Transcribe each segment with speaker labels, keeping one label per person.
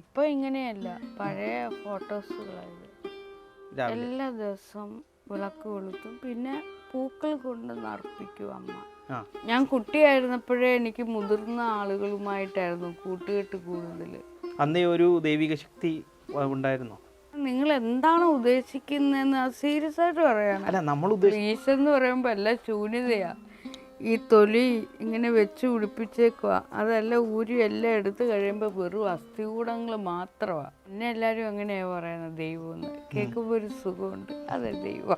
Speaker 1: ഇപ്പൊ ഇങ്ങനെയല്ല. പഴയ ഫോട്ടോസുകളായത്.
Speaker 2: രാവിലെ.
Speaker 1: എല്ലാ ദിവസവും വിളക്ക് കൊളുത്തും. പിന്നെ പൂക്കൾ കൊണ്ട് നർപ്പിക്കും അമ്മ.
Speaker 2: ആ.
Speaker 1: ഞാൻ കുട്ടിയായിരുന്നപ്പോഴേ എനിക്ക് മുതിർന്ന ആളുകളുമായിട്ടായിരുന്നു കൂട്ടുകെട്ട് കൂടുതൽ
Speaker 2: അന്നേ ഒരു ദൈവിക ശക്തി ഉണ്ടായിരുന്നു?
Speaker 1: നിങ്ങൾ എന്താണ് ഉദ്ദേശിക്കുന്നതെന്ന് സീരിയസ് ആയിട്ട് പറയാണ്.
Speaker 2: അല്ല നമ്മൾ ഉദ്ദേശിച്ച
Speaker 1: പറയുമ്പോൾ എല്ലാം ശൂന്യതയാ. ഈ തൊലി ഇങ്ങനെ വെച്ച് പിടിപ്പിച്ചേക്കുക അതെല്ലാം ഊരി എല്ലാം എടുത്ത് കഴിയുമ്പോൾ വെറും അസ്ഥികൂടങ്ങൾ മാത്രമാണ് എന്നെ എല്ലാവരും അങ്ങനെയാണ് പറയുന്നത് ദൈവം എന്ന്. കേൾക്കുമ്പോൾ ഒരു സുഖമുണ്ട്. അതെ ദൈവം.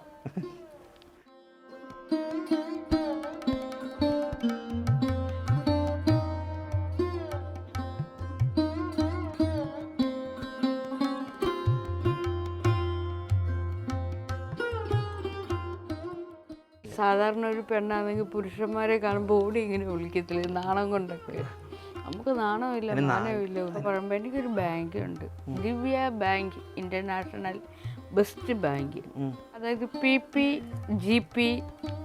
Speaker 1: സാധാരണ ഒരു പെണ്ണാണെങ്കിൽ പുരുഷന്മാരെ കാണുമ്പോൾ ഓടി ഇങ്ങനെ വിളിക്കത്തില്ല? നാണം കൊണ്ടൊക്കെ. നമുക്ക് നാണമില്ല ഇവിടെ പറയുമ്പോൾ എനിക്കൊരു ബാങ്ക് ഉണ്ട് Divya bank international best bank. അതായത് P P G P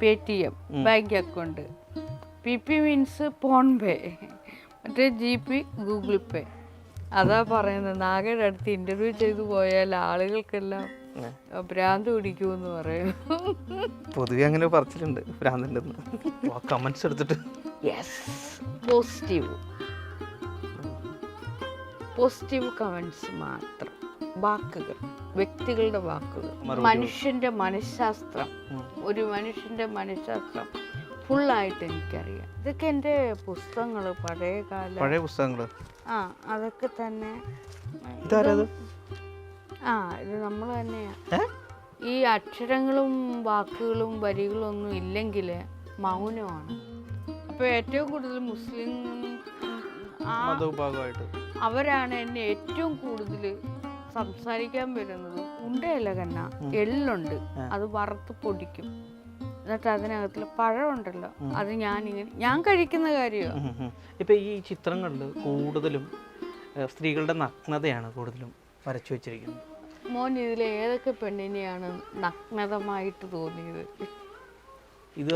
Speaker 1: pay T M bank account. P P means phone pay. മറ്റേ ജി പി ഗൂഗിൾ പേ. അതാ പറയുന്നത്. നാഗയുടെ അടുത്ത് ഇന്റർവ്യൂ ചെയ്തു പോയാൽ ആളുകൾക്കെല്ലാം. ഭ്രാന്ത് പിടിക്കുമെന്ന് പറയും.
Speaker 2: പൊതുവെ അങ്ങനെ പറച്ചിലുണ്ട് ഭ്രാന്തുണ്ടെന്ന് കമന്റ്സ് എടുത്തിട്ട്.
Speaker 1: യെസ് പോസിറ്റീവ് പോസിറ്റീവ് കമന്റ്സ് മാത്രം. വാക്കുകൾ വ്യക്തികളുടെ വാക്കുകൾ. മനുഷ്യന്റെ മനഃശാസ്ത്രം. ഒരു മനുഷ്യന്റെ മനഃശാസ്ത്രം ഫുള്ളായിട്ട് എനിക്കറിയാം. ഇതൊക്കെ എന്റെ പുസ്തകങ്ങൾ പഴയ കാലം
Speaker 2: പഴയ പുസ്തകങ്ങൾ
Speaker 1: ആ അതൊക്കെ തന്നെ
Speaker 2: ഇതാരത്?
Speaker 1: ആ ഇത് നമ്മൾ തന്നെയാ. ഈ അക്ഷരങ്ങളും വാക്കുകളും വരികളും ഒന്നും ഇല്ലെങ്കിൽ മൗനമാണ്. അപ്പോൾ ഏറ്റവും കൂടുതൽ മുസ്ലിം
Speaker 2: മതവിഭാഗമായിട്ട്.
Speaker 1: അവരാണ് എന്നെ ഏറ്റവും കൂടുതൽ സംസാരിക്കാൻ വരുന്നത്. ഉണ്ടയല്ല കന്ന എള്ളുണ്ട്. അത് വറുത്ത് പൊടിക്കും. എന്നിട്ട് അതിനകത്തിൽ പഴമുണ്ടല്ലോ. അത് ഞാനിങ്ങനെ ഞാൻ കഴിക്കുന്ന കാര്യമാണ്.
Speaker 2: ഇപ്പൊ ഈ ചിത്രങ്ങളിൽ കൂടുതലും സ്ത്രീകളുടെ നഗ്നതയാണ് കൂടുതലും വരച്ചു വെച്ചിരിക്കുന്നത്.
Speaker 1: മോൻ ഇതിൽ ഏതൊക്കെ പെണ്ണിനെയാണ് നഗ്നതമായിട്ട് തോന്നിയത്?
Speaker 2: ഇത്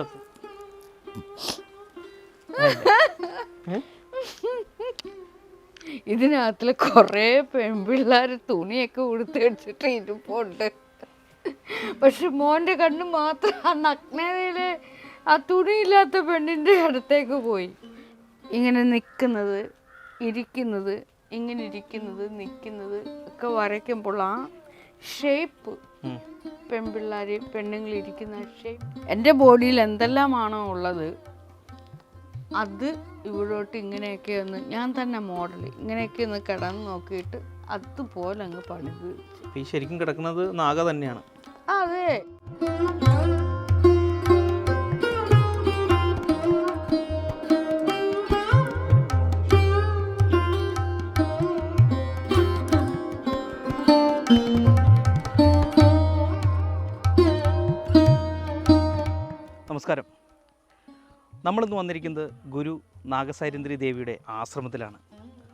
Speaker 1: ഇതിനകത്തിൽ കുറേ പെൺപിള്ളേർ തുണിയൊക്കെ ഉടുത്തടിച്ചിട്ട് ഇരിപ്പുണ്ട്. പക്ഷെ മോന്റെ കണ്ണ് മാത്രം ആ നഗ്നതയിൽ ആ തുണിയില്ലാത്ത പെണ്ണിന്റെ അടുത്തേക്ക് പോയി. ഇങ്ങനെ നിൽക്കുന്നത് ഇരിക്കുന്നത് ഇങ്ങനെ ഇരിക്കുന്നത് നിൽക്കുന്നത് ഒക്കെ വരയ്ക്കുമ്പോൾ ആ ഷേപ്പ്
Speaker 2: ഉം.
Speaker 1: പെൺപിള്ളേർ പെണ്ണുങ്ങൾ ഇരിക്കുന്ന ഷേപ്പ് എന്റെ ബോഡിയിൽ എന്തെല്ലാമാണോ ഉള്ളത് അത് ഇവിടോട്ട് ഇങ്ങനെയൊക്കെ ഒന്ന് ഞാൻ തന്നെ മോഡൽ ഇങ്ങനെയൊക്കെ ഒന്ന് കിടന്ന് നോക്കിയിട്ട് അതുപോലെ അങ്ങ് പണിത്.
Speaker 2: ശരിക്കും കിടക്കുന്നത് നാഗ തന്നെയാണ്
Speaker 1: അതെ
Speaker 2: നമസ്കാരം. നമ്മളിന്ന് വന്നിരിക്കുന്നത് ഗുരു നാഗസൈരന്ദ്രി ദേവിയുടെ ആശ്രമത്തിലാണ്.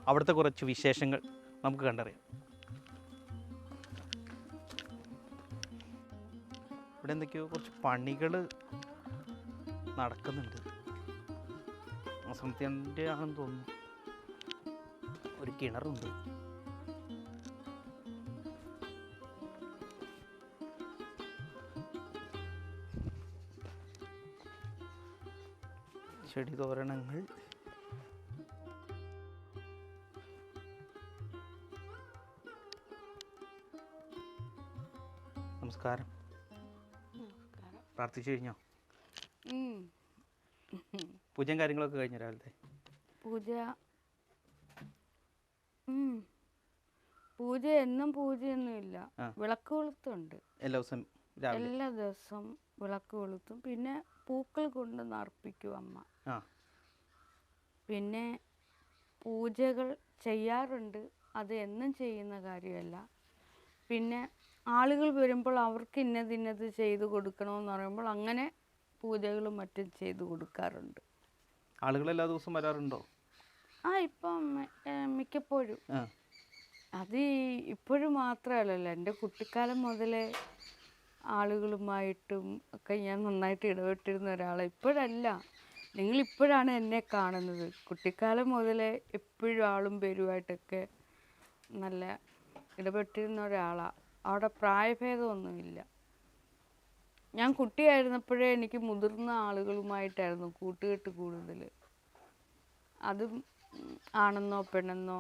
Speaker 2: അവിടുത്തെ കുറച്ച് വിശേഷങ്ങൾ നമുക്ക് കണ്ടറിയാം. ഇവിടെ എന്തൊക്കെയോ കുറച്ച് പണികൾ നടക്കുന്നുണ്ട്. ആശ്രമത്തിന്റെ ആണെന്ന് തോന്നുന്നു. ഒരു കിണറുണ്ട്. ചെടി തോരണങ്ങൾ നമസ്കാരം. പ്രാർത്ഥിച്ചു കഴിഞ്ഞോ?
Speaker 1: പൂജ
Speaker 2: പൂജയും കാര്യങ്ങളൊക്കെ കഴിഞ്ഞു രാവിലത്തെ?
Speaker 1: പൂജ. പൂജ എന്നും പൂജയൊന്നുമില്ല. വിളക്ക് കൊളുത്തുണ്ട്.
Speaker 2: എല്ലാ ദിവസം
Speaker 1: എല്ലാ ദിവസവും വിളക്ക് കൊളുത്തും. പിന്നെ പൂക്കൾ കൊണ്ട് നർപ്പിക്കും അമ്മ. പിന്നെ പൂജകൾ ചെയ്യാറുണ്ട്. അത് എന്നും ചെയ്യുന്ന കാര്യമല്ല. പിന്നെ ആളുകൾ വരുമ്പോൾ അവർക്ക് ഇന്നത് ഇന്നത് ചെയ്തു കൊടുക്കണമെന്ന് പറയുമ്പോൾ അങ്ങനെ പൂജകളും മറ്റും ചെയ്തു കൊടുക്കാറുണ്ട്.
Speaker 2: ആളുകൾ എല്ലാ ദിവസവും വരാറുണ്ടോ?
Speaker 1: ആ ഇപ്പം മിക്കപ്പോഴും. അത് ഇപ്പോഴും മാത്രമല്ലല്ലോ. എന്റെ കുട്ടിക്കാലം മുതലേ ആളുകളുമായിട്ടും ഒക്കെ ഞാൻ നന്നായിട്ട് ഇടപെട്ടിരുന്ന ഒരാളാണ് ഇപ്പോഴല്ല. നിങ്ങൾ ഇപ്പോഴാണ് എന്നെ കാണുന്നത്. കുട്ടിക്കാലം മുതലേ എപ്പോഴും ആളും പേരുമായിട്ടൊക്കെ നല്ല ഇടപെട്ടിരുന്ന ഒരാളാണ് അവിടെ പ്രായഭേദമൊന്നുമില്ല. ഞാൻ കുട്ടിയായിരുന്നപ്പോഴേ എനിക്ക് മുതിർന്ന ആളുകളുമായിട്ടായിരുന്നു കൂട്ടുകെട്ട് കൂടുതൽ. അതും ആണെന്നോ പെണ്ണെന്നോ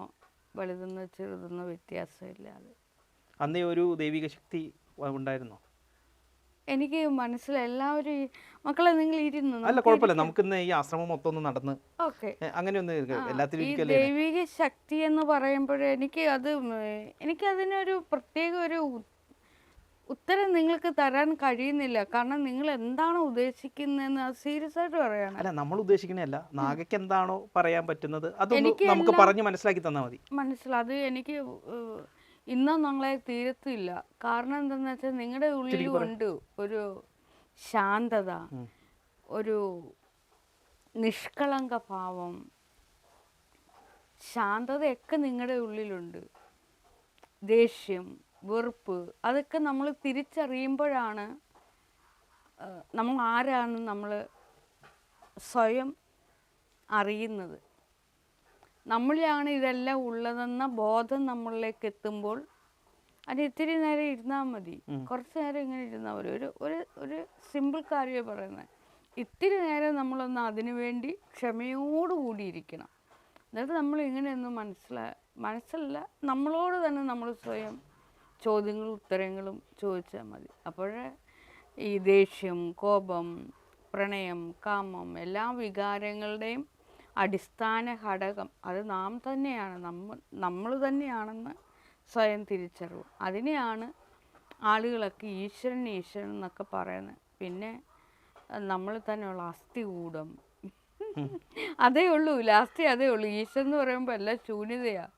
Speaker 1: വലുതെന്നോ ചെറുതെന്നോ വ്യത്യാസമില്ലാതെ.
Speaker 2: അന്നേ ഒരു ദൈവിക ശക്തി ഉണ്ടായിരുന്നോ?
Speaker 1: എനിക്ക് മനസ്സിൽ എല്ലാവരും ഈ- മക്കളെ നിങ്ങൾ ഇരുന്നു
Speaker 2: അല്ല കുഴപ്പമില്ല. നമുക്ക് ഇന്ന് ഈ ആശ്രമം മൊത്തം ഒന്ന് നടന്ന്
Speaker 1: ഓക്കെ.
Speaker 2: അങ്ങനെ ഒന്ന് എല്ലാത്തിലും
Speaker 1: ഈ ദൈവിക ശക്തി എന്ന് പറയുമ്പോൾ എനിക്ക് അത് എനിക്ക് അതിനൊരു പ്രത്യേക ഒരു ഉത്തരം നിങ്ങൾക്ക് തരാൻ കഴിയുന്നില്ല. കാരണം നിങ്ങൾ എന്താണ് ഉദ്ദേശിക്കുന്നതെന്ന് സീരിയസ് ആയിട്ട് പറയണം
Speaker 2: അല്ല നമ്മൾ ഉദ്ദേശിക്കുന്നതല്ല. നാഗയ്ക്ക് എന്താണോ പറയാൻ പറ്റുന്നത്
Speaker 1: അത്
Speaker 2: നമുക്ക് പറഞ്ഞു മനസ്സിലാക്കി തന്നാൽ മതി.
Speaker 1: മനസ്സിലായി. അത് എനിക്ക് ഇന്നും നമ്മളെ തീരത്തില്ല. കാരണം എന്താണെന്ന് വെച്ചാൽ നിങ്ങളുടെ ഉള്ളിൽ ഉണ്ട് ഒരു ശാന്തത ഒരു നിഷ്കളങ്ക ഭാവം. ശാന്തതയൊക്കെ നിങ്ങളുടെ ഉള്ളിലുണ്ട്. ദേഷ്യം വെറുപ്പ് അതൊക്കെ നമ്മൾ തിരിച്ചറിയുമ്പോഴാണ് നമ്മൾ ആരാണെന്ന് നമ്മൾ സ്വയം അറിയുന്നത്. നമ്മളിലാണ് ഇതെല്ലാം ഉള്ളതെന്ന ബോധം നമ്മളിലേക്ക് എത്തുമ്പോൾ അത് ഇത്തിരി നേരം ഇരുന്നാൽ മതി. കുറച്ച് നേരം ഇങ്ങനെ ഇരുന്നാൽ മതി. ഒരു ഒരു ഒരു സിമ്പിൾ കാര്യമേ പറയുന്നത്. ഇത്തിരി നേരം നമ്മളൊന്ന് അതിനു വേണ്ടി ക്ഷമയോടുകൂടി ഇരിക്കണം. എന്നിട്ട് നമ്മൾ ഇങ്ങനെയൊന്ന് മനസ്സിലാ മനസ്സല്ല നമ്മളോട് തന്നെ നമ്മൾ സ്വയം ചോദ്യങ്ങളും ഉത്തരങ്ങളും ചോദിച്ചാൽ മതി. അപ്പോഴേ ഈ ദേഷ്യം കോപം പ്രണയം കാമം എല്ലാ വികാരങ്ങളുടെയും അടിസ്ഥാന ഘടകം. അത് നാം തന്നെയാണ്. നമ്മൾ നമ്മൾ തന്നെയാണെന്ന് സ്വയം തിരിച്ചറിവ്. അതിനെയാണ് ആളുകളൊക്കെ ഈശ്വരൻ ഈശ്വരൻ എന്നൊക്കെ പറയുന്നത്. പിന്നെ നമ്മൾ തന്നെയുള്ള അസ്ഥി കൂടം അതേ ഉള്ളൂ. ലാസ്റ്റ് അതേ ഉള്ളൂ. ഈശ്വരൻ എന്ന് പറയുമ്പോൾ എല്ലാം ശൂന്യതയാണ്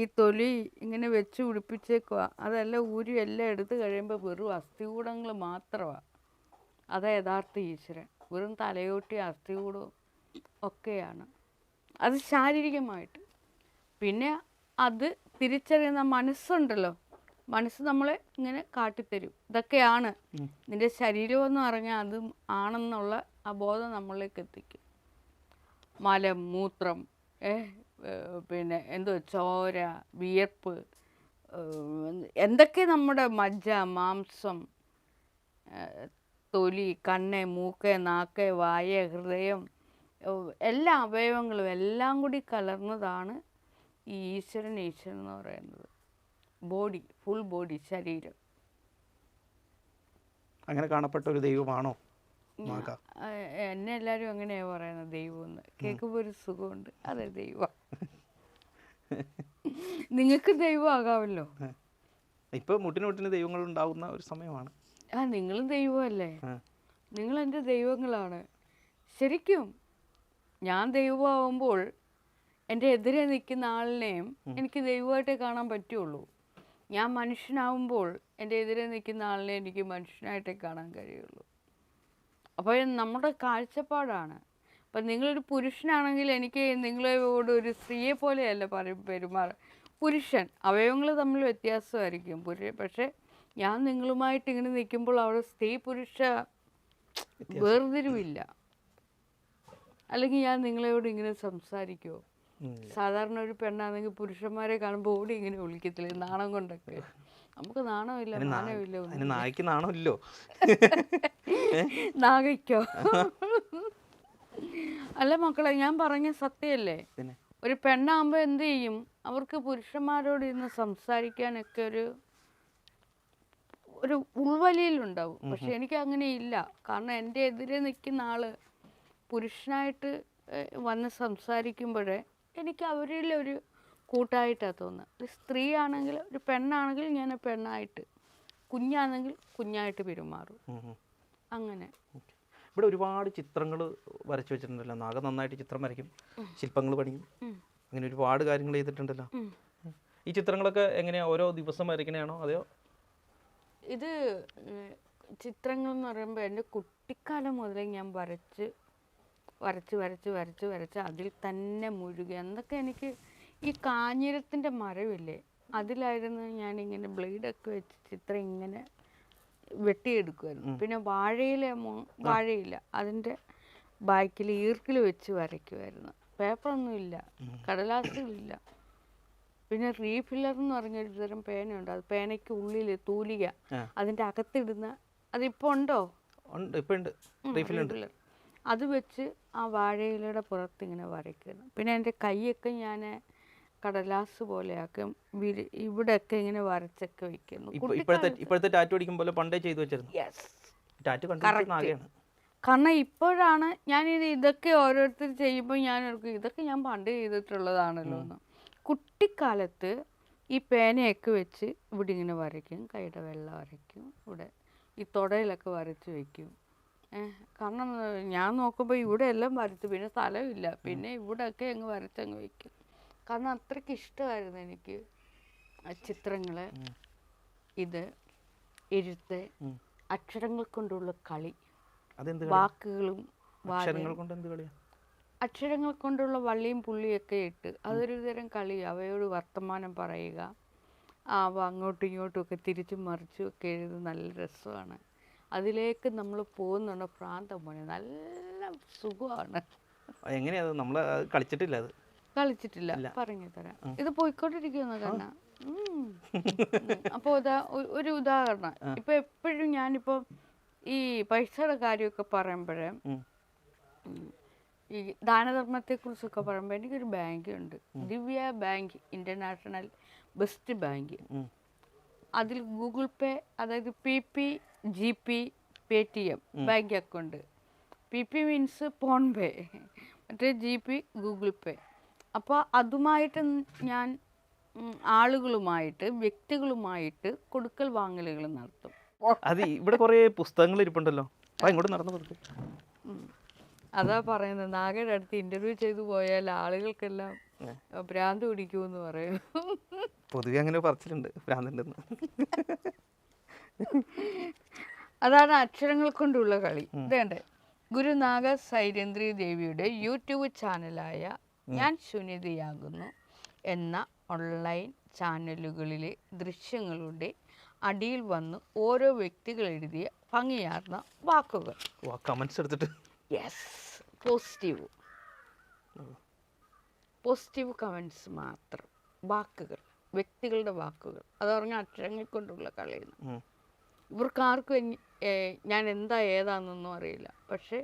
Speaker 1: ഈ തൊലി ഇങ്ങനെ വെച്ച് പിടിപ്പിച്ചേക്കുക അതെല്ലാം ഊരി എല്ലാം എടുത്തു കഴിയുമ്പോൾ വെറും അസ്ഥികൂടങ്ങൾ മാത്രമാണ് അതാ യഥാർത്ഥ ഈശ്വരൻ. വെറും തലയോട്ടി അസ്ഥികൂടവും ഒക്കെയാണ്. അത് ശാരീരികമായിട്ട്. പിന്നെ അത് തിരിച്ചറിയുന്ന മനസ്സുണ്ടല്ലോ. മനസ്സ് നമ്മളെ ഇങ്ങനെ കാട്ടിത്തരും. ഇതൊക്കെയാണ്. നിന്റെ ശരീരം എന്ന് പറഞ്ഞാൽ അതും ആണെന്നുള്ള ആ ബോധം നമ്മളിലേക്ക് എത്തിക്കും. മലം മൂത്രം ഏഹ് പിന്നെ എന്തോ ചോര വിയർപ്പ് എന്തൊക്കെ നമ്മുടെ മജ്ജ മാംസം തൊലി കണ്ണ് മൂക്ക് നാക്ക് വായ ഹൃദയം എല്ലാ അവയവങ്ങളും എല്ലാം കൂടി കലർന്നതാണ് ഈ ഈശ്വരൻ ഈശ്വരൻ എന്ന് പറയുന്നത്. ബോഡി ഫുൾ ബോഡി ശരീരം.
Speaker 2: അങ്ങനെ കാണപ്പെട്ട ഒരു ദൈവമാണോ
Speaker 1: എന്നെ എല്ലാവരും അങ്ങനെയാ പറയുന്നത് ദൈവം എന്ന് കേൾക്കുമ്പോൾ ഒരു സുഖമുണ്ട്. അതെ ദൈവം. നിങ്ങൾക്ക് ദൈവമാകാമല്ലോ
Speaker 2: ഇപ്പൊ മുട്ടിന് മുട്ടിന് ദൈവങ്ങൾ ഉണ്ടാവുന്ന ഒരു സമയമാണ്.
Speaker 1: ആ നിങ്ങളും ദൈവമല്ലേ? നിങ്ങൾ എന്റെ ദൈവങ്ങളാണ്. ശരിക്കും ഞാൻ ദൈവമാവുമ്പോൾ എന്റെ എതിരെ നിൽക്കുന്ന ആളിനെയും എനിക്ക് ദൈവമായിട്ടേ കാണാൻ പറ്റുള്ളൂ. ഞാൻ മനുഷ്യനാവുമ്പോൾ എന്റെ എതിരെ നിൽക്കുന്ന ആളിനെ എനിക്ക് മനുഷ്യനായിട്ടേ കാണാൻ കഴിയുള്ളൂ. അപ്പോൾ നമ്മുടെ കാഴ്ചപ്പാടാണ്. അപ്പം നിങ്ങളൊരു പുരുഷനാണെങ്കിൽ എനിക്ക് നിങ്ങളോട് ഒരു സ്ത്രീയെ പോലെയല്ല പറയും പെരുമാറ. പുരുഷൻ അവയവങ്ങൾ തമ്മിൽ വ്യത്യാസമായിരിക്കും. പുരുഷൻ പക്ഷേ ഞാൻ നിങ്ങളുമായിട്ട് ഇങ്ങനെ നിൽക്കുമ്പോൾ അവിടെ സ്ത്രീ പുരുഷ വേർതിരിവില്ല. അല്ലെങ്കിൽ ഞാൻ നിങ്ങളോട് ഇങ്ങനെ സംസാരിക്കുമോ സാധാരണ ഒരു പെണ്ണാണെങ്കിൽ പുരുഷന്മാരെ കാണുമ്പോൾ ഓടി ഇങ്ങനെ വിളിക്കത്തില്ലേ? നാണം കൊണ്ടൊക്കെ. നമുക്ക് നാണമില്ല
Speaker 2: നാണമില്ല നായ്ക്ക് നാണമില്ലോ.
Speaker 1: നാഗയ്ക്കോ? അല്ല മക്കളെ ഞാൻ പറഞ്ഞ
Speaker 2: സത്യല്ലേ
Speaker 1: ഒരു പെണ്ണാകുമ്പോൾ എന്ത് ചെയ്യും? അവർക്ക് പുരുഷന്മാരോട് ഇരുന്ന് സംസാരിക്കാനൊക്കെ ഒരു ഒരു ഉൾവലിയിലുണ്ടാവും. പക്ഷെ എനിക്ക് അങ്ങനെ ഇല്ല. കാരണം എന്റെ എതിരെ നിൽക്കുന്ന ആൾ പുരുഷനായിട്ട് വന്ന് സംസാരിക്കുമ്പോഴേ എനിക്ക് അവരിൽ ഒരു കൂട്ടായിട്ടാണ് തോന്നുന്നത് ഒരു സ്ത്രീ ആണെങ്കിൽ ഒരു പെണ്ണാണെങ്കിൽ ഞാൻ പെണ്ണായിട്ട് കുഞ്ഞാണെങ്കിൽ കുഞ്ഞായിട്ട് പെരുമാറും. അങ്ങനെ.
Speaker 2: ഇവിടെ ഒരുപാട് ചിത്രങ്ങൾ വരച്ചു വെച്ചിട്ടുണ്ടല്ലോ. നാഗ നന്നായിട്ട് ചിത്രം വരയ്ക്കും ശില്പങ്ങൾ പണിയും. അങ്ങനെ ഒരുപാട് കാര്യങ്ങൾ ചെയ്തിട്ടുണ്ടല്ലോ. ഈ ചിത്രങ്ങളൊക്കെ എങ്ങനെയാ? ഓരോ ദിവസം വരയ്ക്കണയാണോ? അതെയോ?
Speaker 1: ഇത് ചിത്രങ്ങൾ എന്ന് പറയുമ്പോൾ എന്റെ കുട്ടിക്കാലം മുതലേ ഞാൻ വരച്ച് വരച്ച് വരച്ച് വരച്ച് വരച്ച് അതിൽ തന്നെ മുഴുകി. എന്നൊക്കെ എനിക്ക് ഈ കാഞ്ഞിരത്തിന്റെ മരമില്ലേ അതിലായിരുന്നു ഞാനിങ്ങനെ ബ്ലേഡൊക്കെ വെച്ച് ചിത്രം ഇങ്ങനെ വെട്ടിയെടുക്കുമായിരുന്നു പിന്നെ വാഴയില വാഴയില്ല വാഴയില അതിന്റെ ബാക്കിൽ ഈർക്കിൽ വെച്ച് വരയ്ക്കുമായിരുന്നു പേപ്പറൊന്നുമില്ല കടലാസുകളില്ല പിന്നെ റീഫില്ലർ എന്ന് പറഞ്ഞൊരു തരം പേനയുണ്ട്. അത് പേനയ്ക്ക് ഉള്ളിൽ തൂലിക
Speaker 2: അതിന്റെ
Speaker 1: അതിന്റെ അകത്തിടുന്ന അതിപ്പോൾ ഉണ്ടോ?
Speaker 2: ഉണ്ട് ഇപ്പം ഉണ്ട്
Speaker 1: റീഫില്ലർ. അത് വെച്ച് ആ വാഴയിലയുടെ പുറത്ത് ഇങ്ങനെ വരയ്ക്കുന്നു. പിന്നെ എന്റെ കൈയൊക്കെ ഞാൻ കടലാസ് പോലെയാക്കും. വിരി ഇവിടെയൊക്കെ ഇങ്ങനെ വരച്ചൊക്കെ വെക്കുന്നു.
Speaker 2: ഇപ്പൊ ഇപ്പോഴത്തെ ഇപ്പോഴത്തെ ടാറ്റു അടിക്കും പോലെ പണ്ടേ ചെയ്തു വെച്ചിരുന്നു. ടാറ്റു
Speaker 1: കാരണം ഇപ്പോഴാണ് ഞാൻ ഇത് ഇതൊക്കെ ഓരോരുത്തർ ചെയ്യുമ്പോൾ ഞാൻ ഓർക്കും ഇതൊക്കെ ഞാൻ പണ്ട് ചെയ്തിട്ടുള്ളതാണല്ലോ എന്ന്. കുട്ടിക്കാലത്ത് ഈ പേനയൊക്കെ വെച്ച് ഇവിടെ ഇങ്ങനെ വരയ്ക്കും. കൈയുടെ വെള്ളം വരയ്ക്കും. ഇവിടെ ഈ തുടയിലൊക്കെ വരച്ച് വെക്കും. ഏഹ് കാരണം ഞാൻ നോക്കുമ്പോൾ ഇവിടെ എല്ലാം വരച്ചു പിന്നെ സ്ഥലമില്ല. പിന്നെ ഇവിടെയൊക്കെ അങ്ങ് വരച്ചങ്ങ് വയ്ക്കും. കാരണം അത്രയ്ക്ക് ഇഷ്ടമായിരുന്നു എനിക്ക് ചിത്രങ്ങൾ ഇത് എഴുത്ത് അക്ഷരങ്ങൾ കൊണ്ടുള്ള കളി? വാക്കുകളും
Speaker 2: അക്ഷരങ്ങൾ
Speaker 1: കൊണ്ടുള്ള വള്ളിയും പുള്ളിയൊക്കെ ഇട്ട് അതൊരു തരം കളി അവയോട് വർത്തമാനം പറയുക. അവ അങ്ങോട്ടും ഇങ്ങോട്ടും ഒക്കെ തിരിച്ചും മറിച്ചും ഒക്കെ എഴുതുന്നത് നല്ല രസമാണ്. അതിലേക്ക് നമ്മൾ പോകുന്നുണ്ട്. പ്രാന്തം പണി നല്ല സുഖമാണ്.
Speaker 2: എങ്ങനെയാ നമ്മൾ കളിച്ചിട്ടില്ല അത്?
Speaker 1: കളിച്ചിട്ടില്ല. പറഞ്ഞു തരാം. ഇത് പോയിക്കൊണ്ടിരിക്കുന്ന കാരണം അപ്പോൾ ഇതാ ഒരു ഉദാഹരണം. ഇപ്പൊ എപ്പോഴും ഞാനിപ്പോ ഈ പൈസയുടെ കാര്യമൊക്കെ പറയുമ്പോഴേ ഈ ദാനധർമ്മത്തെ കുറിച്ചൊക്കെ പറയുമ്പോൾ എനിക്കൊരു ബാങ്ക് ഉണ്ട് Divya bank international best bank. അതിൽ ഗൂഗിൾ പേ അതായത് P P G P pay T M bank account P P means phone pay മറ്റേ ജി പി ഗൂഗിൾ പേ അപ്പോൾ അതുമായിട്ട് ഞാൻ ആളുകളുമായിട്ട് വ്യക്തികളുമായിട്ട് കൊടുക്കൽ വാങ്ങലുകൾ നടത്തും.
Speaker 2: അത് ഇവിടെ കുറേ പുസ്തകങ്ങൾ ഇരിപ്പുണ്ടല്ലോ. ഇങ്ങോട്ട് നടന്നു കൊടുക്കും.
Speaker 1: അതാ പറയുന്നത്. നാഗയുടെ അടുത്ത് ഇന്റർവ്യൂ ചെയ്തു പോയാൽ ആളുകൾക്കെല്ലാം ഭ്രാന്ത് പിടിക്കുമെന്ന് പറയും
Speaker 2: പൊതുവെ അങ്ങനെ പറച്ചിലുണ്ട്. ഭ്രാന്തുണ്ടെന്ന്.
Speaker 1: അതാണ് അക്ഷരങ്ങൾ കൊണ്ടുള്ള കളി. ഇതേണ്ടേ ഗുരുനാഗ സൈരേന്ദ്രി ദേവിയുടെ യൂട്യൂബ് ചാനലായ ഞാൻ സുനിതയാകുന്നു എന്ന ഓൺലൈൻ ചാനലുകളിലെ ദൃശ്യങ്ങളുടെ അടിയിൽ വന്ന് ഓരോ വ്യക്തികൾ എഴുതിയ ഭംഗിയാർന്ന വാക്കുകൾ.
Speaker 2: കമന്റ്സ് എടുത്തിട്ട്.
Speaker 1: യെസ് പോസിറ്റീവ് പോസിറ്റീവ് കമൻസ് മാത്രം. വാക്കുകൾ വ്യക്തികളുടെ വാക്കുകൾ. അത് പറഞ്ഞ അക്ഷരങ്ങൾ കൊണ്ടുള്ള കളിയാണ്.
Speaker 2: ഉം.
Speaker 1: ഇവർക്ക് ആർക്കും ഞാൻ എന്താ ഏതാണെന്നൊന്നും അറിയില്ല. പക്ഷേ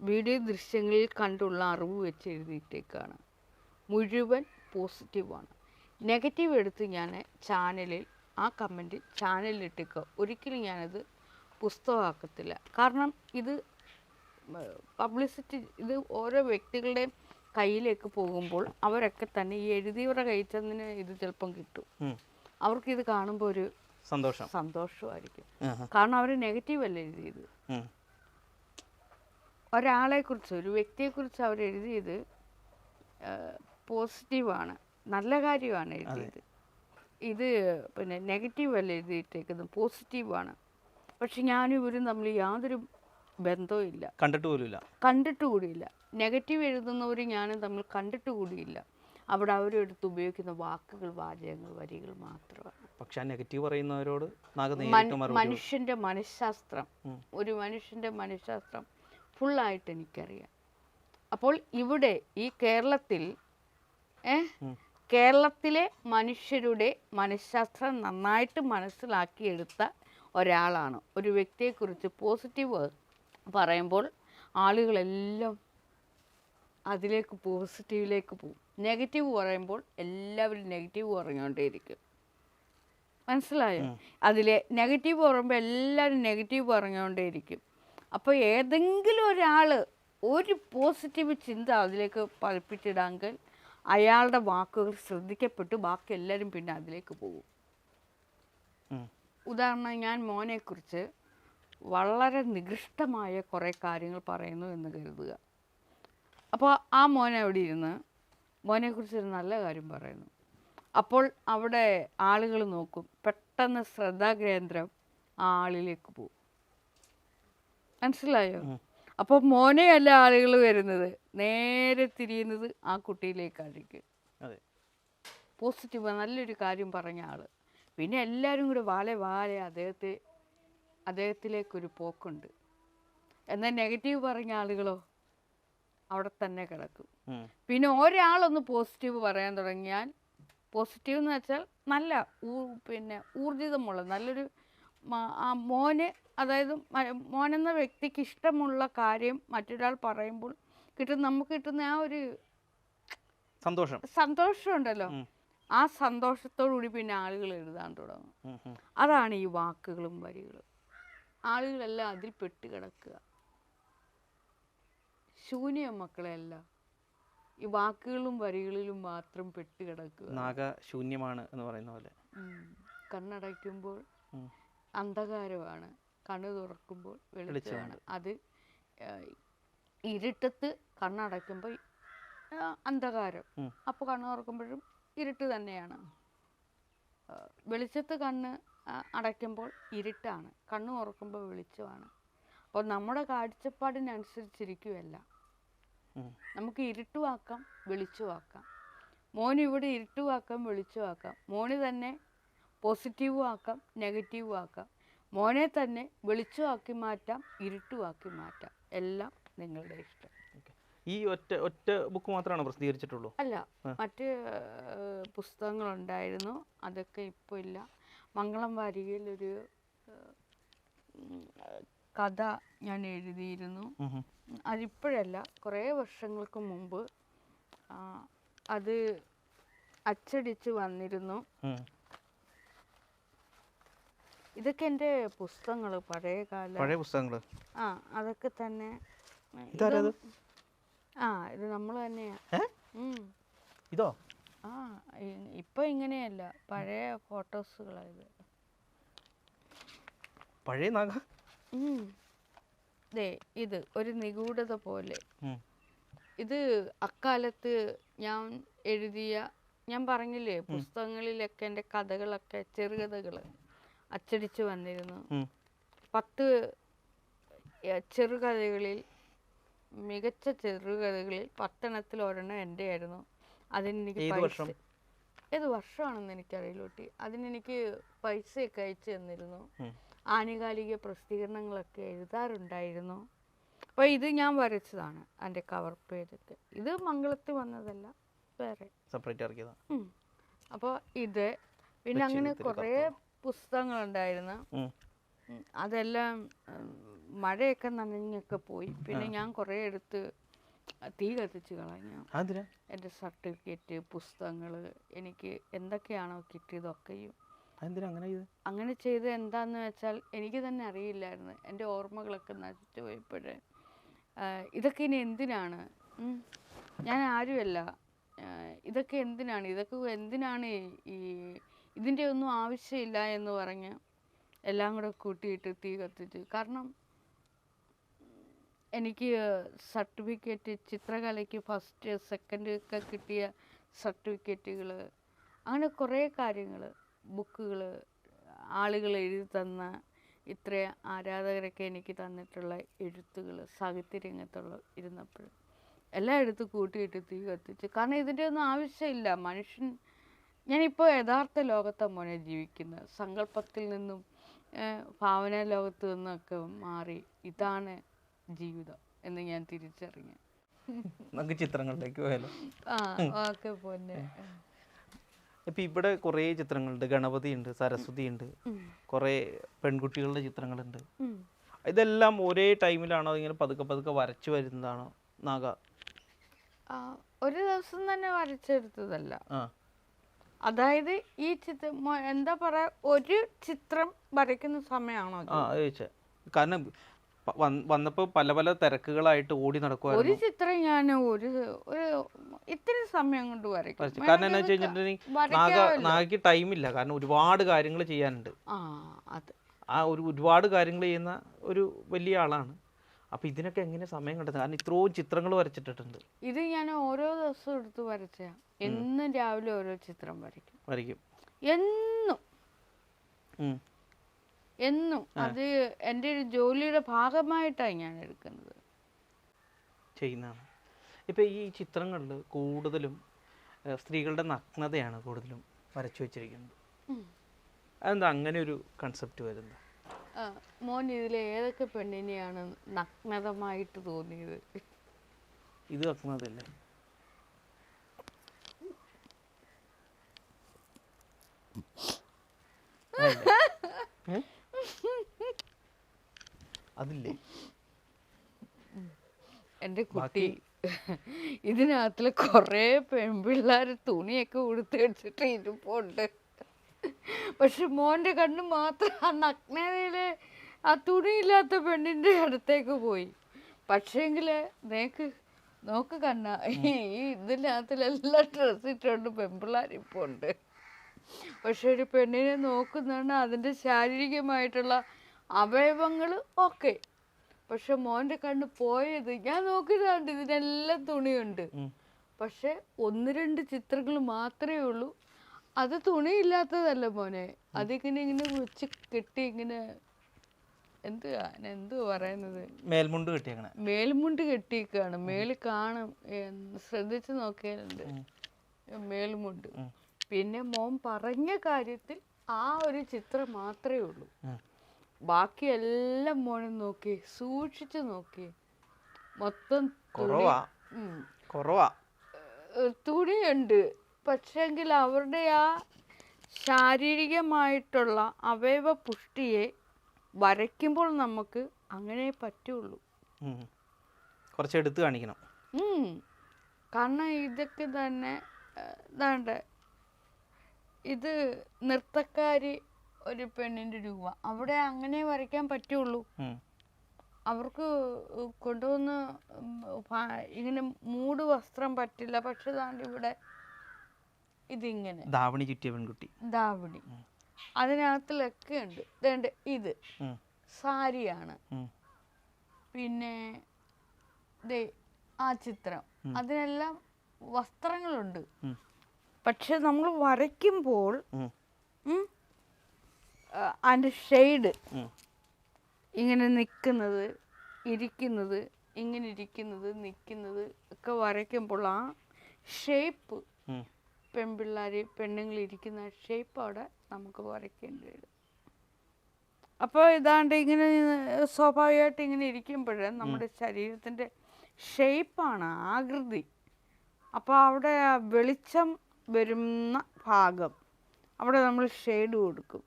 Speaker 1: വീഡിയോ ദൃശ്യങ്ങളിൽ കണ്ടുള്ള അറിവ് വെച്ച് എഴുതിയിട്ടേക്കാണ്. മുഴുവൻ പോസിറ്റീവാണ്. നെഗറ്റീവ് എടുത്ത് ഞാൻ ചാനലിൽ ആ കമന്റ് ചാനലിലിട്ടേക്കുക ഒരിക്കലും ഞാനത് പുസ്തകമാക്കത്തില്ല. കാരണം ഇത് പബ്ലിസിറ്റി ഇത് ഓരോ വ്യക്തികളുടെയും കയ്യിലേക്ക് പോകുമ്പോൾ അവരൊക്കെ തന്നെ ഈ എഴുതിയവരുടെ കയ്യിൽ തന്നെ ഇത് ചിലപ്പം കിട്ടും.
Speaker 2: അവർക്ക്
Speaker 1: അവർക്കിത് കാണുമ്പോൾ ഒരു
Speaker 2: സന്തോഷം.
Speaker 1: സന്തോഷമായിരിക്കും. കാരണം അവർ നെഗറ്റീവ് അല്ല എഴുതിയത്?
Speaker 2: ഒരാളെ
Speaker 1: കുറിച്ച് ഒരു വ്യക്തിയെ കുറിച്ച് അവർ എഴുതിയത് പോസിറ്റീവാണ് നല്ല കാര്യമാണ് എഴുതിയത്. ഇത് പിന്നെ നെഗറ്റീവ് അല്ല എഴുതിയിട്ടേക്കുന്നത്? പോസിറ്റീവാണ് പക്ഷെ ഞാനും ഇവരും തമ്മിൽ യാതൊരു ബന്ധവും ഇല്ല.
Speaker 2: കണ്ടിട്ട് പോലുമില്ല.
Speaker 1: കണ്ടിട്ട് കൂടിയില്ല. നെഗറ്റീവ് എഴുതുന്നവർ ഞാനും തമ്മിൽ കണ്ടിട്ട് കൂടിയില്ല. അവിടെ അവരെടുത്ത് ഉപയോഗിക്കുന്ന വാക്കുകൾ വാചകങ്ങൾ വരികൾ മാത്രമാണ്.
Speaker 2: പക്ഷെ നെഗറ്റീവ് പറയുന്നവരോട്
Speaker 1: മനുഷ്യന്റെ മനഃശാസ്ത്രം ഒരു മനുഷ്യന്റെ മനഃശാസ്ത്രം ഫുള്ളായിട്ട് എനിക്കറിയാം. അപ്പോൾ ഇവിടെ ഈ കേരളത്തിൽ ഏ? കേരളത്തിലെ മനുഷ്യരുടെ മനഃശാസ്ത്രം നന്നായിട്ട് മനസ്സിലാക്കിയെടുത്ത ഒരാളാണ്. ഒരു വ്യക്തിയെക്കുറിച്ച് പോസിറ്റീവ് പറയുമ്പോൾ ആളുകളെല്ലാം അതിലേക്ക് പോസിറ്റീവിലേക്ക് പോകും. നെഗറ്റീവ് പറയുമ്പോൾ എല്ലാവരും നെഗറ്റീവ് പറഞ്ഞുകൊണ്ടേയിരിക്കും. മനസ്സിലായോ? അതിലെ നെഗറ്റീവ് പറയുമ്പോൾ എല്ലാവരും നെഗറ്റീവ് പറഞ്ഞുകൊണ്ടേയിരിക്കും. അപ്പോൾ ഏതെങ്കിലും ഒരാൾ ഒരു പോസിറ്റീവ് ചിന്ത അതിലേക്ക് പതിപ്പിച്ചിടാമെങ്കിൽ അയാളുടെ വാക്കുകൾ ശ്രദ്ധിക്കപ്പെട്ടു ബാക്കി എല്ലാവരും പിന്നെ അതിലേക്ക് പോകും. ഉദാഹരണം ഞാൻ മോനെക്കുറിച്ച് വളരെ നികൃഷ്ടമായ കുറേ കാര്യങ്ങൾ പറയുന്നു എന്ന് കരുതുക. അപ്പോൾ ആ മോൻ അവിടെ ഇരുന്ന് മോനെക്കുറിച്ച് ഒരു നല്ല കാര്യം പറയുന്നു. അപ്പോൾ അവിടെ ആളുകൾ നോക്കും. പെട്ടെന്ന് ശ്രദ്ധാകേന്ദ്രം ആ ആളിലേക്ക് പോകും മനസ്സിലായോ? അപ്പോൾ മോനെയല്ല ആളുകൾ വരുന്നത്? നേരെ തിരിയുന്നത് ആ കുട്ടിയിലേക്കായിരിക്കും. പോസിറ്റീവ് നല്ലൊരു കാര്യം പറഞ്ഞ ആൾ പിന്നെ എല്ലാവരും കൂടെ വാലെ വാലെ അദ്ദേഹത്തെ അദ്ദേഹത്തിലേക്കൊരു പോക്കുണ്ട്. എന്നാൽ നെഗറ്റീവ് പറഞ്ഞ ആളുകളോ അവിടെ തന്നെ കിടക്കും. പിന്നെ ഒരാളൊന്ന് പോസിറ്റീവ് പറയാൻ തുടങ്ങിയാൽ പോസിറ്റീവ് എന്ന് വെച്ചാൽ നല്ല പിന്നെ ഊർജിതമുള്ള നല്ലൊരു ആ മോന് അതായത് മോനെന്ന വ്യക്തിക്ക് ഇഷ്ടമുള്ള കാര്യം മറ്റൊരാൾ പറയുമ്പോൾ കിട്ടുന്ന നമുക്ക് കിട്ടുന്ന ആ ഒരു
Speaker 2: സന്തോഷം.
Speaker 1: സന്തോഷമുണ്ടല്ലോ. ആ സന്തോഷത്തോടുകൂടി പിന്നെ ആളുകൾ എഴുതാൻ തുടങ്ങും. അതാണ് ഈ വാക്കുകളും വരികളും. ആളുകളെല്ലാം അതിൽ പെട്ട് കിടക്കുക. ശൂന്യ മക്കളെയല്ല ഈ വാക്കുകളും വരികളിലും മാത്രം പെട്ട് കിടക്കുക.
Speaker 2: നാഗ ശൂന്യമാണ് എന്ന് പറയുന്ന പോലെ.
Speaker 1: കണ്ണടയ്ക്കുമ്പോൾ അന്ധകാരമാണ്. കണ്ണു തുറക്കുമ്പോൾ വെളിച്ചമാണ്. അത് ഇരുട്ടത്ത് കണ്ണടയ്ക്കുമ്പോൾ അന്ധകാരം. അപ്പോൾ കണ്ണ് തുറക്കുമ്പോഴും ഇരുട്ട് തന്നെയാണ്. വെളിച്ചത്ത് കണ്ണ് അടയ്ക്കുമ്പോൾ ഇരുട്ടാണ്. കണ്ണു തുറക്കുമ്പോൾ വെളിച്ചമാണ്. അപ്പോൾ നമ്മുടെ കാഴ്ചപ്പാടിനനുസരിച്ചിരിക്കുമല്ല. നമുക്ക് ഇരുട്ടുവാക്കാം വെളിച്ചുവാക്കാം. മോന് ഇവിടെ ഇരുട്ടുവാക്കാം വെളിച്ചുവാക്കാം. മോന് തന്നെ പോസിറ്റീവും ആക്കാം നെഗറ്റീവും ആക്കാം മോനെ തന്നെ വെളിച്ചമാക്കി മാറ്റാം ഇരുട്ടുമാക്കി മാറ്റാം. എല്ലാം നിങ്ങളുടെ ഇഷ്ടം.
Speaker 2: ഈ ഒറ്റ ഒറ്റ ബുക്ക് മാത്രമാണോ പ്രസിദ്ധീകരിച്ചിട്ടുള്ളൂ?
Speaker 1: അല്ല. മറ്റ് പുസ്തകങ്ങളുണ്ടായിരുന്നു. അതൊക്കെ ഇപ്പോൾ ഇല്ല. മംഗളം വാരികയിൽ ഒരു കഥ ഞാൻ എഴുതിയിരുന്നു. അതിപ്പോഴല്ല കുറേ വർഷങ്ങൾക്ക് മുമ്പ് അത് അച്ചടിച്ച് വന്നിരുന്നു. ഇതൊക്കെ എന്റെ പുസ്തകങ്ങൾ പഴയ കാല
Speaker 2: പഴയ പുസ്തകങ്ങൾ?
Speaker 1: ആ അതൊക്കെ തന്നെ. ആ ഇത് നമ്മൾ തന്നെയാ.
Speaker 2: ഇതോ?
Speaker 1: ആ ഇപ്പൊ ഇങ്ങനെയല്ല. പഴയ ഫോട്ടോസുകളായത്
Speaker 2: പഴയ നാഗ?
Speaker 1: ഇത് ഒരു നിഗൂഢത പോലെ. ഇത് അക്കാലത്ത് ഞാൻ എഴുതിയ ഞാൻ പറഞ്ഞില്ലേ പുസ്തകങ്ങളിലൊക്കെ എന്റെ കഥകളൊക്കെ ചെറുകഥകൾ അച്ചടിച്ചു വന്നിരുന്നു. പത്ത് ചെറുകഥകളിൽ മികച്ച ചെറുകഥകളിൽ പത്തെണ്ണത്തിൽ ഒരെണ്ണം എന്റെ ആയിരുന്നു അതിനെനിക്ക്
Speaker 2: ഏത്
Speaker 1: പൈസ
Speaker 2: വർഷം?
Speaker 1: ഏത് വർഷമാണെന്ന് എനിക്കറിയില്ല കുട്ടി. അതിനെനിക്ക് പൈസയൊക്കെ അയച്ചു തന്നിരുന്നു. ആനുകാലിക പ്രസിദ്ധീകരണങ്ങളൊക്കെ എഴുതാറുണ്ടായിരുന്നു. അപ്പോൾ ഇത് ഞാൻ വരച്ചതാണ് എന്റെ കവർ പേജൊക്കെ. ഇത് മംഗളത്തിൽ വന്നതല്ല വേറെ.
Speaker 2: സെപ്പറേറ്റ് ഇറക്കിയതാണ്
Speaker 1: അപ്പോൾ ഇത് പിന്നെ അങ്ങനെ കുറേ പുസ്തകങ്ങളുണ്ടായിരുന്നു. അതെല്ലാം മഴയൊക്കെ നനഞ്ഞൊക്കെ പോയി. പിന്നെ ഞാൻ കുറേ എടുത്ത് തീ കത്തിച്ച് കളഞ്ഞു. എന്റെ സർട്ടിഫിക്കറ്റ് പുസ്തകങ്ങൾ എനിക്ക് എന്തൊക്കെയാണോ കിട്ടിയതൊക്കെയും
Speaker 2: അങ്ങനെ ഇത്
Speaker 1: അങ്ങനെ ചെയ്ത് എന്താന്ന് വെച്ചാൽ എനിക്ക് തന്നെ അറിയില്ലായിരുന്നു. എന്റെ ഓർമ്മകളൊക്കെ നശിച്ചു പോയപ്പോഴേ. ഇതൊക്കെ ഇനി എന്തിനാണ്? ഞാൻ ആരുമല്ല. ഇതൊക്കെ എന്തിനാണ്? ഇതൊക്കെ എന്തിനാണ് ഈ ഇതിന്റെ ഒന്നും ആവശ്യമില്ല എന്ന് പറഞ്ഞ് എല്ലാം കൂടെ കൂട്ടിയിട്ട് തീ കത്തിച്ച്. കാരണം എനിക്ക് സർട്ടിഫിക്കറ്റ് ചിത്രകലയ്ക്ക് ഫസ്റ്റ് സെക്കൻഡ് ഒക്കെ കിട്ടിയ സർട്ടിഫിക്കറ്റുകൾ അങ്ങനെ കുറേ കാര്യങ്ങൾ ബുക്കുകൾ ആളുകൾ എഴുതി തന്ന ഇത്ര ആരാധകരൊക്കെ എനിക്ക് തന്നിട്ടുള്ള എഴുത്തുകൾ സാഹിത്യ രംഗത്തുള്ള ഇരുന്നപ്പോൾ എല്ലാം എടുത്ത് കൂട്ടിയിട്ട് തീ കത്തിച്ച്. കാരണം ഇതിന്റെ ഒന്നും ആവശ്യമില്ല. മനുഷ്യൻ ഞാനിപ്പോൾ യഥാർത്ഥ ലോകത്താണ് മോനെ ജീവിക്കുന്നത്. സങ്കല്പത്തിൽ നിന്നും ഭാവന ലോകത്ത് നിന്നൊക്കെ മാറി ഇതാണ് ജീവിതം എന്ന് ഞാൻ തിരിച്ചറിഞ്ഞു.
Speaker 2: നമുക്ക് ചിത്രങ്ങളിലേക്ക് പോയാലോ?
Speaker 1: ആ ഓക്കെ പോന്നെ.
Speaker 2: ഇപ്പം ഇവിടെ കുറേ ചിത്രങ്ങളുണ്ട്. ഗണപതി ഉണ്ട് സരസ്വതി ഉണ്ട് കുറേ പെൺകുട്ടികളുടെ ചിത്രങ്ങളുണ്ട്. ഇതെല്ലാം ഒരേ ടൈമിലാണോ ഇങ്ങനെ പതുക്കെ പതുക്കെ വരച്ചു വരുന്നതാണോ നാഗ?
Speaker 1: ഒരു ദിവസം തന്നെ വരച്ചെടുത്തതല്ല. അതായത് ഈ ചിത്രം എന്താ പറയാ ഒരു ചിത്രം വരയ്ക്കുന്ന സമയമാണോ
Speaker 2: കാരണം വന്നപ്പോൾ പല പല തിരക്കുകളായിട്ട് ഓടി
Speaker 1: ഒരു ചിത്രം ഞാൻ ഒരു ഒരു ഇത്തിരി സമയം കൊണ്ട് വരയ്ക്കും.
Speaker 2: കാരണം എന്നാ വെച്ച് കഴിഞ്ഞിട്ടുണ്ടെങ്കിൽ നാഗ നാഗയ്ക്ക് ടൈമില്ല കാരണം ഒരുപാട് കാര്യങ്ങൾ ചെയ്യാനുണ്ട്.
Speaker 1: ആ
Speaker 2: ഒരു ഒരുപാട് കാര്യങ്ങൾ ചെയ്യുന്ന ഒരു വലിയ ആളാണ്. അപ്പൊ ഇതിനൊക്കെ എങ്ങനെ സമയം കണ്ടത് കാരണം ഇത്രയും ചിത്രങ്ങൾ വരച്ചിട്ടിട്ടുണ്ട്.
Speaker 1: ഇത് ഞാൻ ഓരോ ദിവസവും എടുത്ത് വരച്ച. എന്നും രാവിലെ ഓരോ ചിത്രം വരയ്ക്കും.
Speaker 2: വരയ്ക്കും.
Speaker 1: എന്നും. എന്നും അത് എന്റെ ഒരു ജോലിയുടെ ഭാഗമായിട്ടാണ് ഞാൻ എടുക്കുന്നത്.
Speaker 2: ചെയ്യുന്നതാണ്. ഇപ്പോൾ ഈ ചിത്രങ്ങളിൽ കൂടുതലും സ്ത്രീകളുടെ നഗ്നതയാണ് കൂടുതലും വരച്ചു വെച്ചിരിക്കുന്നത്. അതെന്താ അങ്ങനെ ഒരു കൺസെപ്റ്റ് വരുന്നത്?
Speaker 1: മോൻ ഇതിലെ ഏതൊക്കെ പെണ്ണിനെയാണ് നഗ്നതമായിട്ട് തോന്നിയത്?
Speaker 2: ഇത് നഗ്നതല്ലേ ഏ? അതില്ലേ?
Speaker 1: എന്റെ കുട്ടി ഇതിനകത്തിൽ കുറേ പെൺപിള്ളേർ തുണിയൊക്കെ ഉടുത്തടിച്ചിട്ട് ഇരുപ്പുണ്ട്. പക്ഷെ മോന്റെ കണ്ണ് മാത്രം ആ നഗ്നതയിൽ ആ തുണിയില്ലാത്ത പെണ്ണിന്റെ അടുത്തേക്ക് പോയി. പക്ഷേങ്കിൽ നേക്ക് നോക്ക് കണ്ണ ഈ ഇതിനകത്തിലെല്ലാം ഡ്രസ്സ് ഇട്ടുകൊണ്ട് പെൺപിള്ളേർ ഇപ്പോൾ ഉണ്ട് പക്ഷെ ഒരു പെണ്ണിനെ നോക്കുന്നതാണ് അതിന്റെ ശാരീരികമായിട്ടുള്ള അവയവങ്ങൾ ഓക്കെ. പക്ഷെ മോന്റെ കണ്ണ് പോയത് ഞാൻ നോക്കിയതാണ്ട് ഇതിനെല്ലാം തുണിയുണ്ട്. പക്ഷെ ഒന്ന് രണ്ട് ചിത്രങ്ങൾ മാത്രമേ ഉള്ളൂ. അത് തുണിയില്ലാത്തതല്ല മോനെ. അതിങ്ങനെ ഇങ്ങനെ വെച്ച് കെട്ടി ഇങ്ങനെ എന്ത് പറയുന്നത്?
Speaker 2: മേൽമുണ്ട് കെട്ടിയേക്കണേ.
Speaker 1: മേൽമുണ്ട് കെട്ടിയേക്കാണ്. മേളിൽ കാണും. ശ്രദ്ധിച്ചു നോക്കിയാലുണ്ട്. മേൽമുണ്ട്. പിന്നെ മോൻ പറഞ്ഞ കാര്യത്തിൽ ആ ഒരു ചിത്രം മാത്രമേ ഉള്ളൂ. ബാക്കി എല്ലാം മോനെ നോക്കി സൂക്ഷിച്ചു നോക്കി. മൊത്തം
Speaker 2: കുറവാ. കുറവാ.
Speaker 1: തുണിയുണ്ട്. പക്ഷെങ്കിൽ അവരുടെ ആ ശാരീരികമായിട്ടുള്ള അവയവ പുഷ്ടിയെ വരയ്ക്കുമ്പോൾ നമുക്ക് അങ്ങനെ പറ്റുള്ളൂ.
Speaker 2: കുറച്ച് എടുത്തു കാണിക്കണം.
Speaker 1: കാരണം ഇതൊക്കെ തന്നെ ഇതാണ്ട് ഇത് നൃത്തക്കാരി ഒരു പെണ്ണിന്റെ രൂപ. അവിടെ അങ്ങനെ വരയ്ക്കാൻ പറ്റുള്ളൂ. അവർക്ക് കൊണ്ടുവന്ന് ഇങ്ങനെ മൂട് വസ്ത്രം പറ്റില്ല. പക്ഷെ താണ്ട് ഇവിടെ ഇതിങ്ങനെ.
Speaker 2: ധാവണി ചുറ്റിയ പെൺകുട്ടി.
Speaker 1: ദാവണി. അതിനകത്തിലൊക്കെ ഉണ്ട് ഇതേണ്ട ഇത്. സാരിയാണ്. പിന്നെ ദേ ആ ചിത്രം. അതിനെല്ലാം വസ്ത്രങ്ങളുണ്ട്. പക്ഷെ നമ്മൾ വരയ്ക്കുമ്പോൾ അതിന്റെ ഷെയ്ഡ് ഇങ്ങനെ നിൽക്കുന്നത് ഇരിക്കുന്നത് ഇങ്ങനെ ഇരിക്കുന്നത് നിൽക്കുന്നത് ഒക്കെ വരയ്ക്കുമ്പോൾ ആ ഷേപ്പ്. പെൺപിള്ളേർ പെണ്ണുങ്ങൾ ഇരിക്കുന്ന ഷേപ്പ് അവിടെ നമുക്ക് വരയ്ക്കേണ്ടി വരും. അപ്പോൾ ഇതാണ്ട് ഇങ്ങനെ സ്വാഭാവികമായിട്ട് ഇങ്ങനെ ഇരിക്കുമ്പോൾ നമ്മുടെ ശരീരത്തിന്റെ ഷേപ്പാണ് ആകൃതി. അപ്പോൾ അവിടെ ആ വെളിച്ചം വരുന്ന ഭാഗം. അവിടെ നമ്മൾ ഷെയ്ഡ് കൊടുക്കും.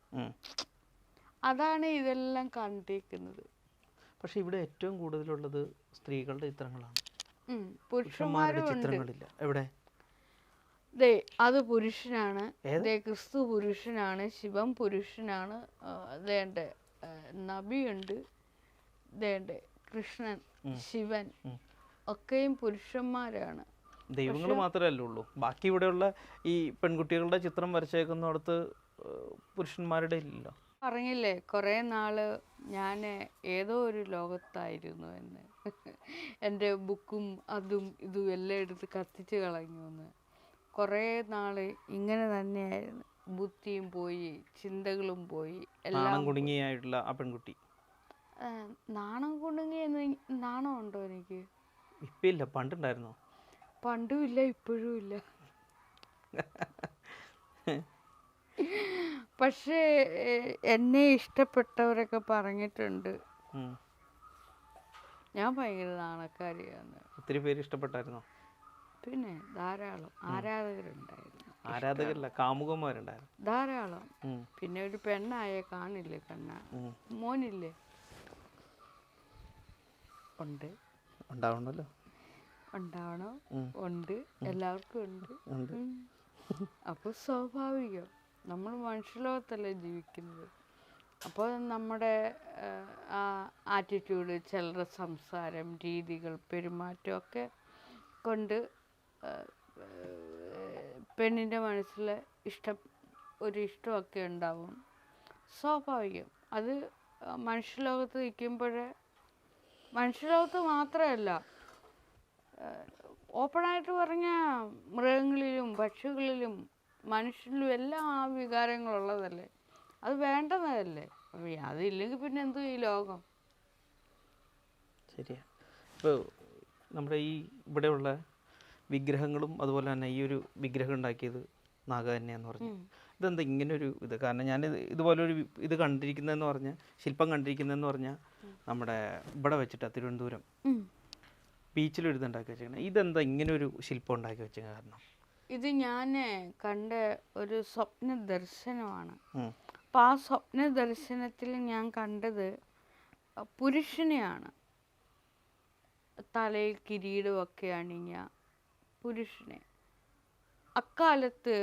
Speaker 1: അതാണ് ഇതെല്ലാം കണ്ടിരിക്കുന്നത്
Speaker 2: പക്ഷെ ഇവിടെ ഏറ്റവും കൂടുതലുള്ളത് സ്ത്രീകളുടെ ചിത്രങ്ങളാണ്. പുരുഷന്മാരുടെ ചിത്രങ്ങളില്ല. എവിടെ?
Speaker 1: ദേ അത് പുരുഷനാണ്. ദേ ക്രിസ്തു പുരുഷനാണ് ശിവം പുരുഷനാണ് ദേണ്ട ഉണ്ട് നബിയുണ്ട് ദേണ്ട കൃഷ്ണൻ ശിവൻ ഒക്കെയും പുരുഷന്മാരാണ്.
Speaker 2: ദൈവങ്ങൾ മാത്രമല്ലേ ഉള്ളൂ ബാക്കി ഇവിടെയുള്ള ഈ പെൺകുട്ടികളുടെ ചിത്രം വരച്ചേക്കുന്നിടത്ത് പുരുഷന്മാരുടെ ഇല്ലല്ലോ.
Speaker 1: പറഞ്ഞില്ലേ കുറേ നാൾ ഞാൻ ഏതോ ഒരു ലോകത്തായിരുന്നു എന്ന്. എന്റെ ബുക്കും അതും ഇതും എല്ലാം എടുത്ത് കത്തിച്ച് കളഞ്ഞു എന്ന് കുറേ നാൾ ഇങ്ങനെ തന്നെയായിരുന്നു. ബുദ്ധിയും പോയി ചിന്തകളും പോയി എല്ലാം
Speaker 2: കുടുങ്ങിയായിട്ടുള്ള ആ പെൺകുട്ടി.
Speaker 1: നാണം കുടുങ്ങിയെന്ന് നാണം ഉണ്ടോ എനിക്ക്?
Speaker 2: ഇപ്പില്ല പണ്ടുണ്ടായിരുന്നോ?
Speaker 1: പണ്ടും ഇല്ല ഇപ്പോഴും ഇല്ല. പക്ഷേ എന്നെ ഇഷ്ടപ്പെട്ടവരൊക്കെ പറഞ്ഞിട്ടുണ്ട്. ഞാൻ ഭയങ്കര നാണക്കാരിയാണ്.
Speaker 2: ഒത്തിരി പേര് ഇഷ്ടപ്പെട്ടായിരുന്നോ?
Speaker 1: പിന്നെ ധാരാളം ആരാധകരുണ്ടായിരുന്നു.
Speaker 2: ആരാധകരില്ല കാമുകന്മാരുണ്ടായിരുന്നു.
Speaker 1: ധാരാളം. പിന്നെ ഒരു പെണ്ണായ കാണില്ലേ കണ്ണ. മോനില്ലേ? ഉണ്ട്.
Speaker 2: ഉണ്ടാവണല്ലോ
Speaker 1: ഉണ്ടാവണം. ഉണ്ട്. എല്ലാവർക്കും ഉണ്ട്. അപ്പൊ അപ്പോൾ സ്വാഭാവികം. നമ്മൾ മനുഷ്യലോകത്തല്ലേ ജീവിക്കുന്നത്. അപ്പോൾ നമ്മുടെ ആ ആറ്റിറ്റ്യൂഡ് ചിലരുടെ സംസാരം രീതികൾ പെരുമാറ്റം ഒക്കെ കൊണ്ട് പെണ്ണിന്റെ മനസ്സിൽ ഇഷ്ടം ഒരു ഇഷ്ടമൊക്കെ ഉണ്ടാവും. സ്വാഭാവികം. അത് മനുഷ്യലോകത്ത് നിൽക്കുമ്പോൾ മനുഷ്യലോകത്ത് മാത്രമല്ല ഓപ്പണായിട്ട് പറഞ്ഞാൽ മൃഗങ്ങളിലും പക്ഷികളിലും മനുഷ്യരിലും എല്ലാം ആ വികാരങ്ങളുള്ളതല്ലേ? അത് വേണ്ടതല്ലേ? അതില്ലെങ്കിൽ പിന്നെ എന്തു ഈ ലോകം?
Speaker 2: ശരിയാ. ഇപ്പോൾ നമ്മുടെ ഈ ഇവിടെയുള്ള വിഗ്രഹങ്ങളും അതുപോലെ തന്നെ ഈ ഒരു വിഗ്രഹം ഉണ്ടാക്കിയത് നാഗ തന്നെയാന്ന് പറഞ്ഞു. ഇതെന്താ ഇങ്ങനെ ഒരു ഇത്? കാരണം ഞാൻ ഇതുപോലൊരു ഒരു ഇത് കണ്ടിരിക്കുന്നതെന്ന് പറഞ്ഞാൽ ശില്പം കണ്ടിരിക്കുന്നതെന്ന് പറഞ്ഞാൽ നമ്മുടെ ഇവിടെ വെച്ചിട്ടാണ് തിരുവനന്തപുരം. ബീച്ചിൽ ഒരു ഉണ്ടാക്കി വെച്ചേക്കുന്നത് ഇതെന്താ ഇങ്ങനെ ഒരു ശില്പം ഉണ്ടാക്കി വെച്ച കാരണം?
Speaker 1: ഇത് ഞാൻ കണ്ട ഒരു സ്വപ്ന ദർശനമാണ്. അപ്പം ആ സ്വപ്ന ദർശനത്തിൽ ഞാൻ കണ്ടത് പുരുഷനെയാണ്. തലയിൽ കിരീടമൊക്കെ അണിഞ്ഞ പുരുഷനെ. അക്കാലത്ത്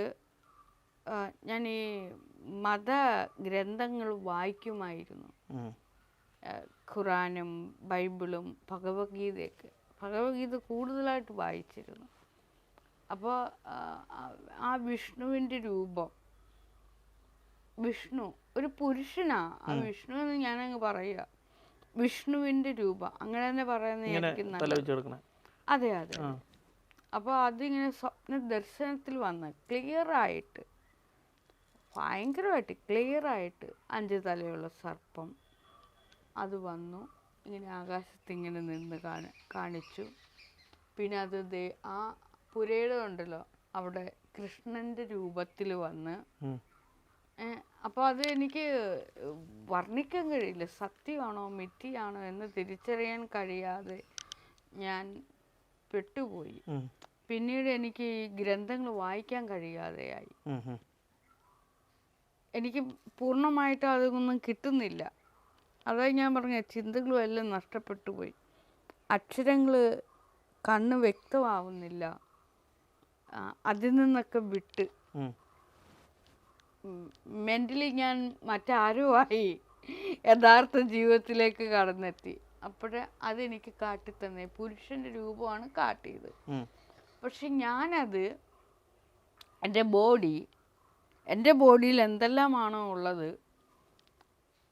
Speaker 1: ഞാൻ ഈ മത ഗ്രന്ഥങ്ങൾ വായിക്കുമായിരുന്നു. ഖുറാനും ബൈബിളും ഭഗവത്ഗീതയൊക്കെ. ഭഗവത്ഗീത കൂടുതലായിട്ട് വായിച്ചിരുന്നു. അപ്പോൾ ആ വിഷ്ണുവിന്റെ രൂപം വിഷ്ണു ഒരു പുരുഷനാ ആ വിഷ്ണു എന്ന് ഞാനങ്ങ് പറയുക. വിഷ്ണുവിന്റെ രൂപം അങ്ങനെ തന്നെ
Speaker 2: കിടക്കണേ.
Speaker 1: അതെ അതെ. അപ്പോൾ അതിങ്ങനെ സ്വപ്ന ദർശനത്തിൽ വന്ന് ക്ലിയർ ആയിട്ട് ഭയങ്കരമായിട്ട് ക്ലിയർ ആയിട്ട് അഞ്ച് തലയുള്ള സർപ്പം അത് വന്നു. ഇങ്ങനെ ആകാശത്ത് ഇങ്ങനെ നിന്ന് കാണി കാണിച്ചു. പിന്നെ അത് ദേ ആ പുരയുടെ ഉണ്ടല്ലോ അവിടെ കൃഷ്ണന്റെ രൂപത്തിൽ വന്ന്. അപ്പോൾ അത് എനിക്ക് വർണിക്കാൻ കഴിയില്ല. സത്യമാണോ മിഥ്യയാണോ എന്ന് തിരിച്ചറിയാൻ കഴിയാതെ ഞാൻ പെട്ടുപോയി. പിന്നീട് എനിക്ക് ഈ ഗ്രന്ഥങ്ങൾ വായിക്കാൻ കഴിയാതെയായി. എനിക്ക് പൂർണമായിട്ട് അതൊന്നും കിട്ടുന്നില്ല. അതായത് ഞാൻ പറഞ്ഞ ചിന്തകളും എല്ലാം നഷ്ടപ്പെട്ടു പോയി. അക്ഷരങ്ങൾ കണ്ണ് വ്യക്തമാവുന്നില്ല. അതിൽ നിന്നൊക്കെ വിട്ട്.
Speaker 2: മെന്റലി
Speaker 1: മെന്റലി ഞാൻ മറ്റാരോ ആയി യഥാർത്ഥ ജീവിതത്തിലേക്ക് കടന്നെത്തി. അപ്പോഴേ അതെനിക്ക് കാട്ടിത്തന്നെ. പുരുഷന്റെ രൂപമാണ് കാട്ടിയത്. പക്ഷെ ഞാനത് എന്റെ ബോഡി എന്റെ ബോഡിയിൽ എന്തെല്ലാമാണോ ഉള്ളത്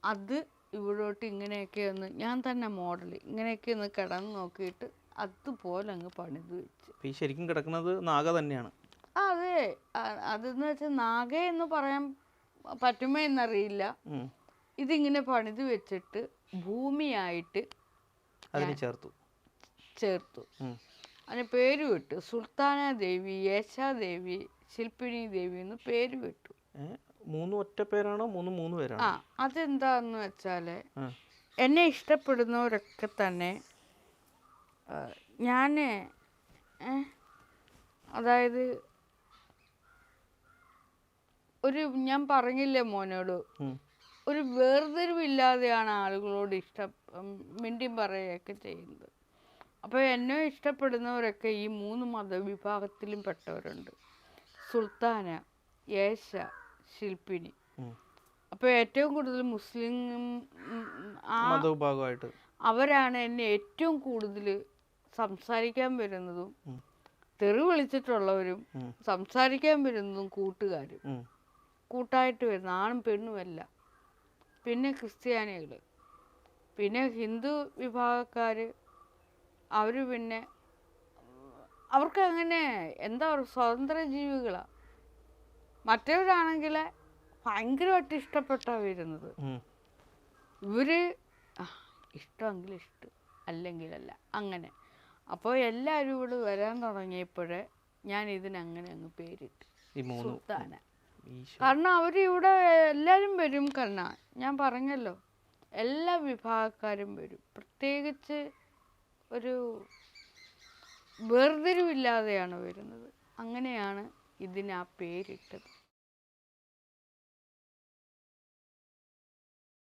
Speaker 1: അത് ഇവിടോട്ട് ഇങ്ങനെയൊക്കെ ഒന്ന് ഞാൻ തന്നെ മോഡൽ ഇങ്ങനെയൊക്കെ ഒന്ന് കിടന്ന് നോക്കിയിട്ട് അതുപോലെ അങ്ങ് പണിത് വെച്ചു.
Speaker 2: ഈ ശരിക്കും കിടക്കുന്നത് നാഗ തന്നെയാണ്.
Speaker 1: അതെ. അതെന്ന് വെച്ചാൽ നാഗ എന്ന് പറയാൻ പറ്റുമോ എന്നറിയില്ല. ഇതിങ്ങനെ പണിത് വെച്ചിട്ട് ഭൂമിയായിട്ട്
Speaker 2: അതിന് ചേർത്തു.
Speaker 1: ചേർത്തു. അതിന് പേര് വിട്ടു. സുൽത്താന ദേവി യേശാദേവി ശില്പിണി ദേവി എന്ന് പേര് വിട്ടു?
Speaker 2: മൂന്ന് ഒറ്റ പേരാണോ? മൂന്ന് മൂന്ന് പേരാണോ?
Speaker 1: ആ അതെന്താന്ന് വെച്ചാൽ എന്നെ ഇഷ്ടപ്പെടുന്നവരൊക്കെ തന്നെ ഞാൻ അതായത് ഒരു ഞാൻ പറഞ്ഞില്ലേ മോനോട്. ഒരു വേർതിരിവില്ലാതെയാണ് ആളുകളോട് ഇഷ്ടം മിണ്ടി പറയുകയൊക്കെ ചെയ്യുന്നത്. അപ്പോൾ എന്നെ ഇഷ്ടപ്പെടുന്നവരൊക്കെ ഈ മൂന്ന് മതവിഭാഗത്തിലും പെട്ടവരുണ്ട്. സുൽത്താന യേശ ശില്പിനി.
Speaker 2: അപ്പൊ
Speaker 1: അപ്പോൾ ഏറ്റവും കൂടുതൽ മുസ്ലിം
Speaker 2: മതവിഭാഗമായിട്ട്.
Speaker 1: അവരാണ് എന്നെ ഏറ്റവും കൂടുതൽ സംസാരിക്കാൻ വരുന്നതും തെറി വിളിച്ചിട്ടുള്ളവരും സംസാരിക്കാൻ വരുന്നതും കൂട്ടുകാരും. കൂട്ടായിട്ട് വരുന്ന ആണും പെണ്ണുമല്ല പിന്നെ ക്രിസ്ത്യാനികൾ. പിന്നെ ഹിന്ദു വിഭാഗക്കാർ അവർ പിന്നെ അവർക്ക് അങ്ങനെ എന്താ പറയുക സ്വതന്ത്ര ജീവികളാണ് മറ്റവരാണെങ്കിൽ ഭയങ്കരമായിട്ട് ഇഷ്ടപ്പെട്ടാണ് വരുന്നത്. ഇവർ ഇഷ്ടമെങ്കിൽ ഇഷ്ടം അല്ലെങ്കിലല്ല അങ്ങനെ. അപ്പോൾ എല്ലാവരും ഇവിടെ വരാൻ തുടങ്ങിയപ്പോഴേ ഞാൻ ഇതിനങ്ങനെ അങ്ങ് പേരിട്ടു. സുൽത്താന. കാരണം അവർ ഇവിടെ എല്ലാവരും വരും കണ്ണ. ഞാൻ പറഞ്ഞല്ലോ എല്ലാ വിഭാഗക്കാരും വരും. പ്രത്യേകിച്ച് ഒരു വേർതിരിവില്ലാതെയാണ് വരുന്നത്. അങ്ങനെയാണ് ഇതിന് ആ പേരിട്ടത്.